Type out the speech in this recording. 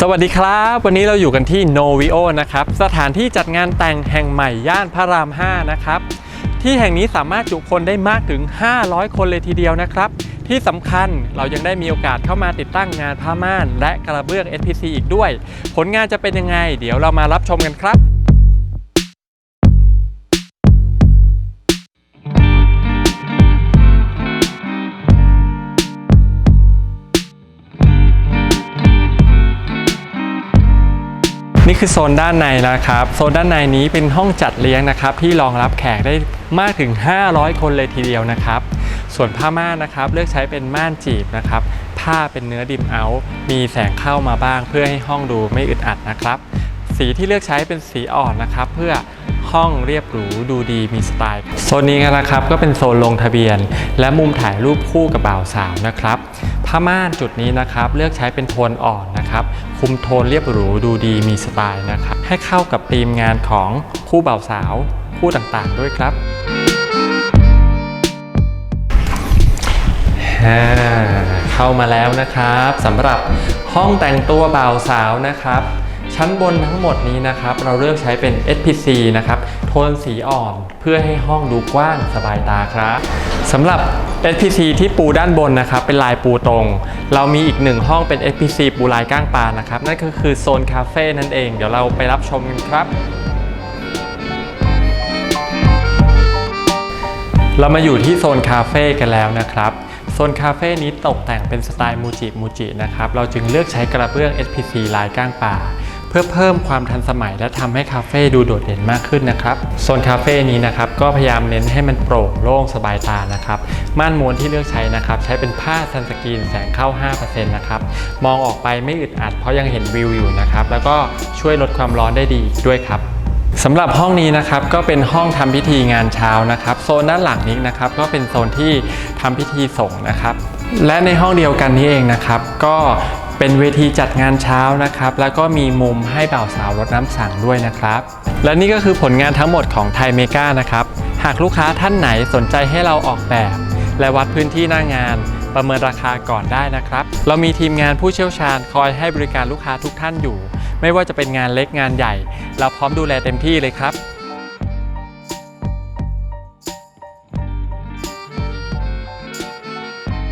สวัสดีครับ วันนี้เราอยู่กันที่ Novio นะครับ สถานที่จัดงานแต่งแห่งใหม่ย่านพระราม 5 นะครับ ที่แห่งนี้สามารถจุคนได้มากถึง 500 คนเลยทีเดียวนะครับ ที่สำคัญเรายังได้มีโอกาสเข้ามาติดตั้งงานผ้าม่าน และกระเบื้อง SPC อีกด้วย ผลงานจะเป็นยังไง เดี๋ยวเรามารับชมกันครับ นี่คือโซนด้านในนะครับ โซนด้านในนี้เป็นห้องจัดเลี้ยงนะครับ ที่รองรับแขกได้มากถึง 500 คนเลยทีเดียวนะครับ ส่วนผ้าม่านนะครับ เลือกใช้เป็นม่านจีบนะครับ ผ้าเป็นเนื้อดิมเอาท์มีแสงเข้ามาบ้าง เพื่อให้ห้องดูไม่อึดอัดนะครับ สีที่เลือกใช้เป็นสีอ่อนนะครับ เพื่อห้องเรียบหรูดูดีมีสไตล์โซนนี้นะครับก็เป็นโซนลงทะเบียน และมุมถ่ายรูปคู่กับบ่าวสาวนะครับผ้าม่านจุดนี้นะครับ เลือกใช้เป็นโทนอ่อนนะ ครับคุมโทนเรียบหรูดูดีมีสไตล์นะครับให้เข้ากับธีมงานของคู่บ่าวสาวคู่ต่างๆด้วยครับเข้ามาแล้วนะครับสำหรับห้องแต่งตัวบ่าวสาวนะครับ ชั้นบนทั้งหมดนี้นะครับ เราเลือกใช้เป็น SPC นะครับ โทนสีอ่อนเพื่อให้ห้องดูกว้างสบายตาครับสำหรับ SPC ที่ปูด้านบนนะครับ เป็นลายปูตรง เรามีอีกหนึ่งห้องเป็น SPC ปูลายก้างปลานะครับ นั่นก็คือโซนคาเฟ่นั่นเอง เดี๋ยวเราไปรับชมกันครับเรามาอยู่ที่โซนคาเฟ่กันแล้วนะครับ โซนคาเฟ่นี้ตกแต่งเป็นสไตล์มูจิมูจินะครับ เราจึงเลือกใช้กระเบื้อง SPC ลายก้างป่า พื่อเพิ่มความทันสมัยและทำให้คาเฟ่ดูโดดเด่นมากขึ้นนะครับโซนคาเฟ่นี้นะครับก็พยายามเน้นให้มันโปร่งโล่งสบายตานะครับม่านม้วนที่เลือกใช้นะครับใช้เป็นผ้าซันสกรีนแสงเข้า 5%นะครับมองออกไปไม่อึดอัดเพราะยังเห็นวิวอยู่นะครับแล้วก็ช่วยลดความร้อนได้ดีด้วยครับสำหรับห้องนี้นะครับก็เป็นห้องทำพิธีงานเช้านะครับโซนด้านหลังนี้นะครับก็เป็นโซนที่ทำพิธีส่งนะครับและในห้องเดียวกันนี้เองนะครับ ก็ เป็นเวทีจัดงานเช้านะครับ แล้วก็มีมุมให้บ่าวสาวรดน้ำสังด้วยนะครับ และนี่ก็คือผลงานทั้งหมดของไทยเมกานะครับ หากลูกค้าท่านไหนสนใจให้เราออกแบบ และวัดพื้นที่หน้างาน ประเมินราคาก่อนได้นะครับ เรามีทีมงานผู้เชี่ยวชาญคอยให้บริการลูกค้าทุกท่านอยู่ ไม่ว่าจะเป็นงานเล็กงานใหญ่ เราพร้อมดูแลเต็มที่เลยครับ